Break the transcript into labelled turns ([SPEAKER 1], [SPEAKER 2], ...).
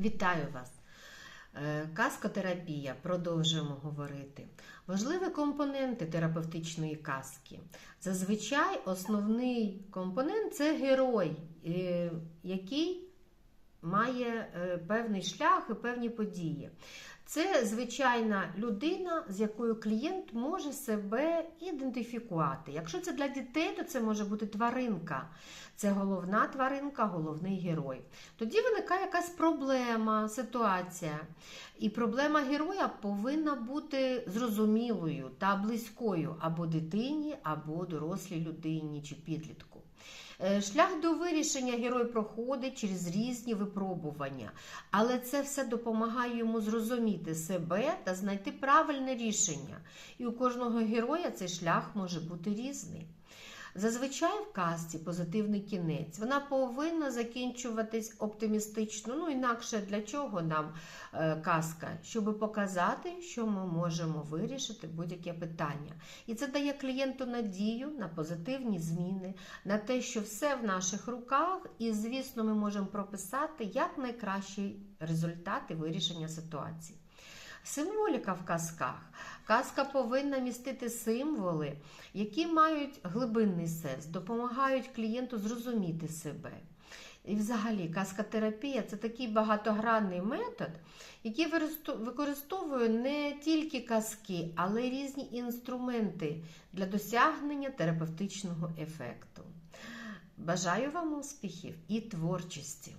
[SPEAKER 1] Вітаю вас! Е, Каскотерапія. Продовжуємо говорити. Важливі компоненти терапевтичної казки. Зазвичай основний компонент це герой, е, який має е, певний шлях і певні події. Це звичайна людина, з якою клієнт може себе ідентифікувати. Якщо це для дітей, то це може бути тваринка. Це головна тваринка, головний герой. Тоді виникає якась проблема, ситуація. І проблема героя повинна бути зрозумілою та близькою або дитині, або дорослій людині чи підлітку. Е, Шлях до вирішення герой проходить через різні випробування, але це все допомагає йому зрозуміти себе та знайти правильне рішення. І у кожного героя цей шлях може бути різний. Зазвичай в казці позитивний кінець. Вона повинна закінчуватись оптимістично. Ну, інакше для чого нам е, казка? Щоб показати, що ми можемо вирішити будь-яке питання. І це дає клієнту надію на позитивні зміни, на те, що все в наших руках, і, звісно, ми можемо прописати як найкращий результат і вирішення ситуації. Символіка в казках. Казка повинна містити символи, які мають глибинний сенс, допомагають клієнту зрозуміти себе. І взагалі, казкотерапія це такий багатогранний метод, який використовує не тільки казки, але й різні інструменти для досягнення терапевтичного ефекту. Бажаю вам успіхів і творчості!